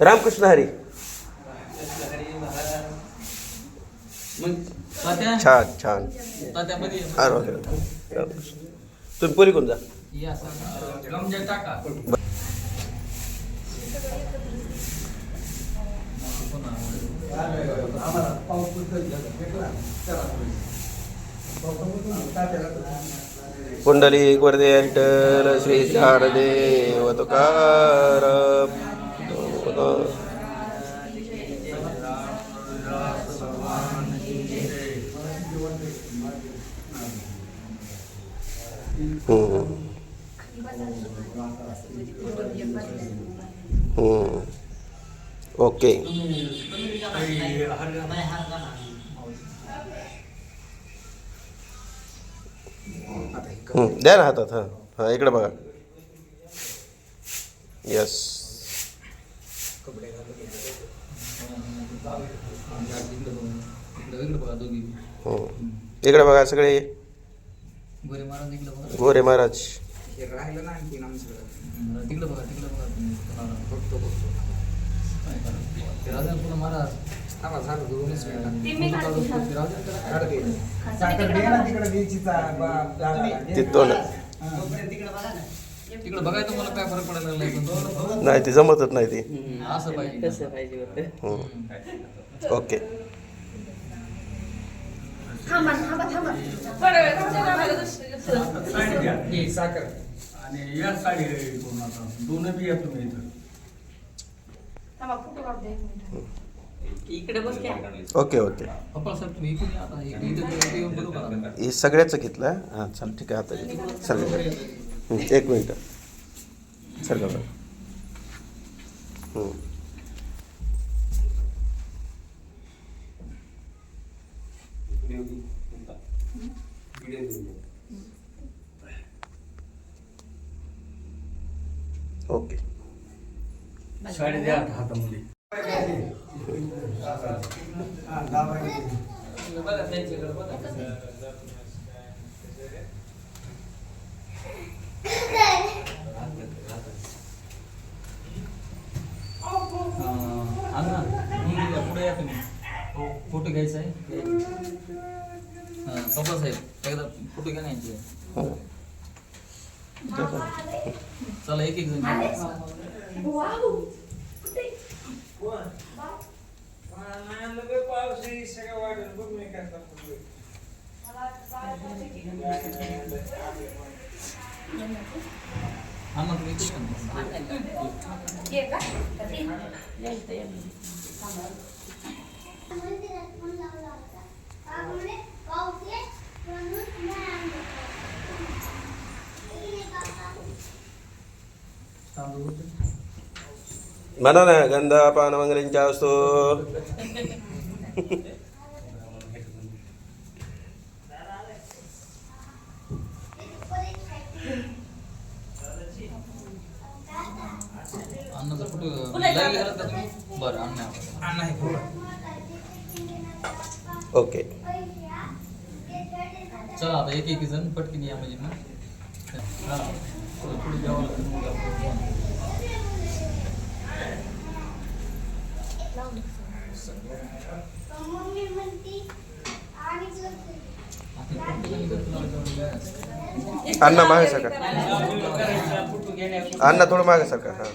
रामकृष्ण हरी. छान छान. तुम्ही पुरी कोण जा? या सर गमजा टाका पुंडलिक वरदे विठ्ठल श्री शारदेव तुकार ओके हम्म, द्या ना हातात हां. हां इकडे बघा. यस हो. इकडे बघा सगळे. गोरे महाराज. गोरे महाराज राहिलं ना आणखी तिकडे बघा तिकडे बघा. बघतो बघतो महाराज थांबा झालं ती मी हा. काढते. साखर दे ना तिकडे द्यायची चा- बा- दादाला. ते तोंड तिकडे बघाय तुम्हाला काय फरक पडायला लागलाय? पण तो नाही ते जमतच नाही ते. असं पाहिजे. कसं पाहिजे होतं. ओके. थांबा थांबा थांबा. थोडा वेळ थांबा, आम्हाला दुसरं- ही साखर. आणि या साडी आता. दोन बी या तुम्ही इथं. थांबा फोटो काढू दे एक मिनिट. इकडे बस क्या ओके ओके. हे सगळ्याचं घेतलं हां? चल ठीक आहे आता चल एक मिनटं. चल बघा. ओके. साडी द्या हातामध्ये. पुढे या तुम्ही. हो, फोटो घ्यायचा आहे? पप्पा साहेब एकदा फोटो घ्या चला एक एक जण अण्णा तुम्ही इकडे या. ये का कधी? तांदूळ होते. म्हणा ना गंधा पान मंगलींच्या असतो अण्णाचा फोटो लाईव्ह घालत का तुम्ही बरं अण्णा अण्णा हे फोड. ओके चला आता एक एक जण पटकीन या म्हणजे मग हा थोडं थोडं द्यावं लागतं मग आपण. आता पटकन करतो लावायचं. अण्णा मागे सरका अण्णा थोडं मागे सरका हां.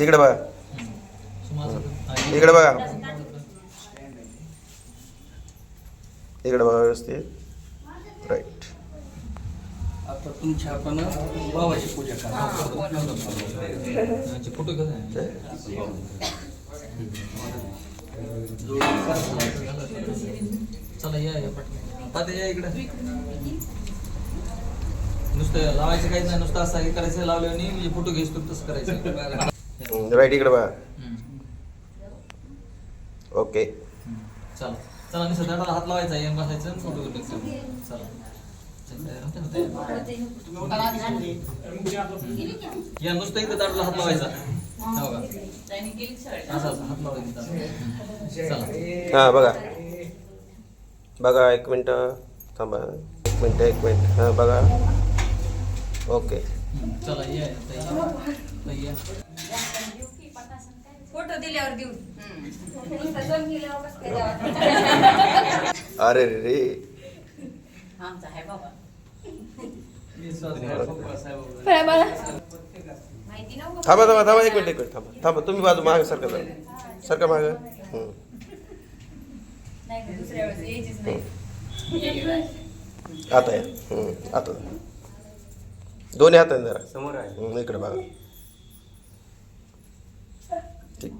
इकडे बघा हा, इकडे बघा इकडे बघा व्यवस्थित राईट आता तुमच्या आपण भावाची पूजा करा फोटो घ्या चला या या पटकन. तात्या या इकडे. नुसतं लावायचं काहीच नाही नुसतं असं हे करायचं लावलं नाही म्हणजे फोटो घ्यायचं तसं करायचं. राईट इकडे बघा. ओके. चला. चला नुसतं दंडाला हात लावायचा येऊन बसायचं फोटो घ्यायचं चला? या नुसतं इकडे दाटला हात लावायचा. हो हां बघा. बघा एक मिनटं. थांबा. एक मिनटं एक मिनट. हां बघा. ओके. फोटो दिल्यावर देऊ? अरे रे. रे आमचा आहे बाबा. थांबा थांबा थांबा एक मिनिट एक मिनिट थांबा थांबा तुम्ही बाजू मागे सारखं जा. सारखं मागं. नाही का, दुसऱ्या वेळेस यायचीच नाही आता या. हं, आता. दोन्ही हाताने जरा समोर आहे. इकडे बघा. ठीक.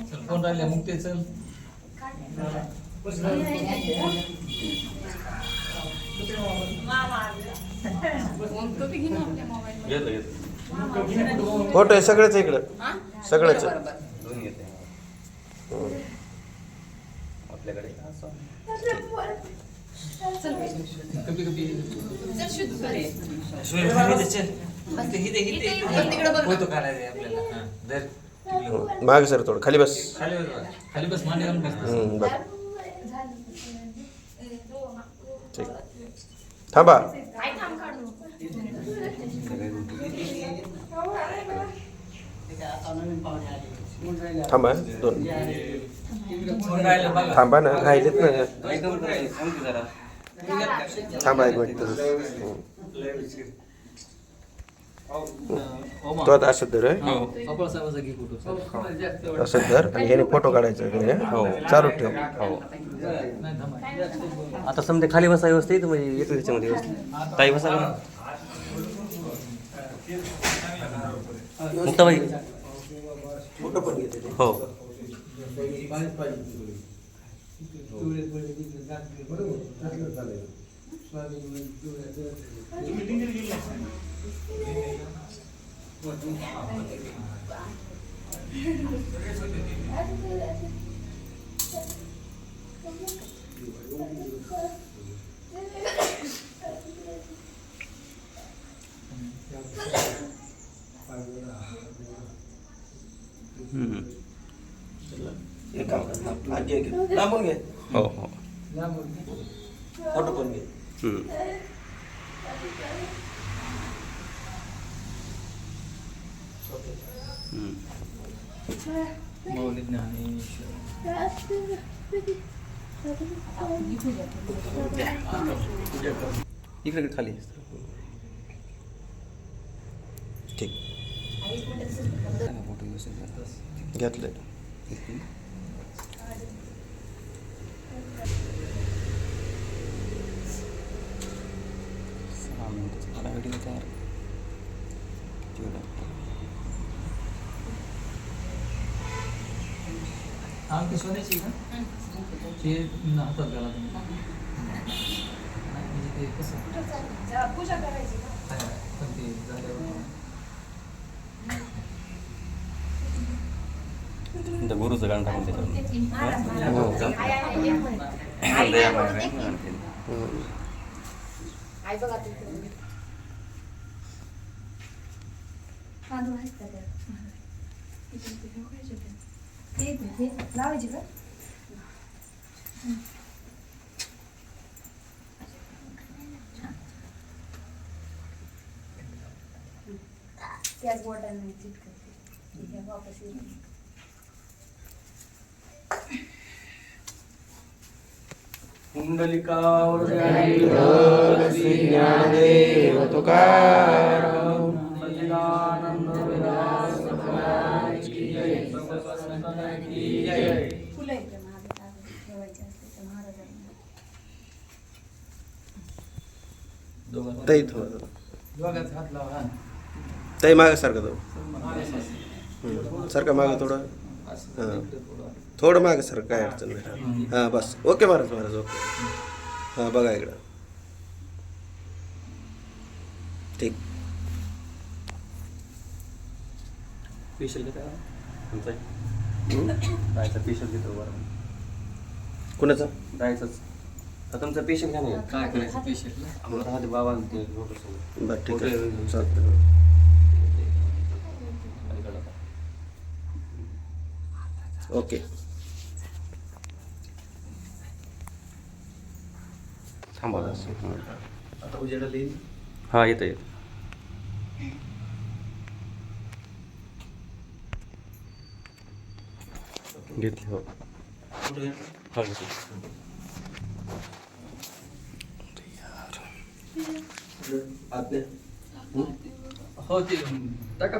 चल कोण राहिले मग ते चल फोटो आहे सगळंच इकडं. सगळंच. आहे. दोन्ही येते. हं. आपल्याकडे. माग सर थोडं खाली बस. खाली बस बस ठीक. थांबा. थांबा दोन. थांबा ना राहिलेत ना. एकदम थांब एक मिनिट. हं. तो आता असं धर हं. असं धर आणि ह्याने फोटो काढायचा आहे, हं. चालू ठेव. थांबा आता समजा खाली बसा व्यवस्थित म्हणजे येतो त्याच्यामध्ये व्यवस्थित. ताई बसा का मुक्ताबाई. फोटो पण घेते ते. हो हम्म. एक काम कर. हा, हा, घे, घे. लांबून घे हो हो फोटो पण घे हम्म. हम्म. मौलिक ज्ञानेश्वर इकडे इकडे खाली ठीक फोटो व्यवस्थित करा. घेतलंय सहा मिनिटाचा थोडा व्हिडिओ तयार तेवढा. आमची सोन्याची का ते न हातात घाला तुम्ही नाही, म्हणजे ते कसं पूजा करायची पण ते झाल्यावर त्या गुरुचं गाणं टाकून त्याच्यावर हो. आई आहे, एक मिनिट. दया मागणे. आणखीन. हं. आई बघा तिकडे. तांदूळ आहेत का त्यात? इकडे ते ठेवायचे का? ते ते लावायचे का त्याच बोटाने आहे, वापस येईल. महाराजांना दोघांना ताई थोडं. ताई मागे सारखं तो. सारखं मागं थोडं. हां. थोडं. मागं सारखं काय अडचण नाही. हां बस. Okay Maharaj Maharaj okay. हां बघा इकडं. ठीक. कुणाचा? डायचाच आता तुमचा पेशंट घ्या नाही? काय करायचं पेशंटला बाबा. बरं ठीक आहे. आहे. चालतं अलीकडं आता. ओके थांबा जरा. हं. आता उजेडाला येईल हा येतं येतं घेतली हो हा घेतली आज्ञा हो ते टाका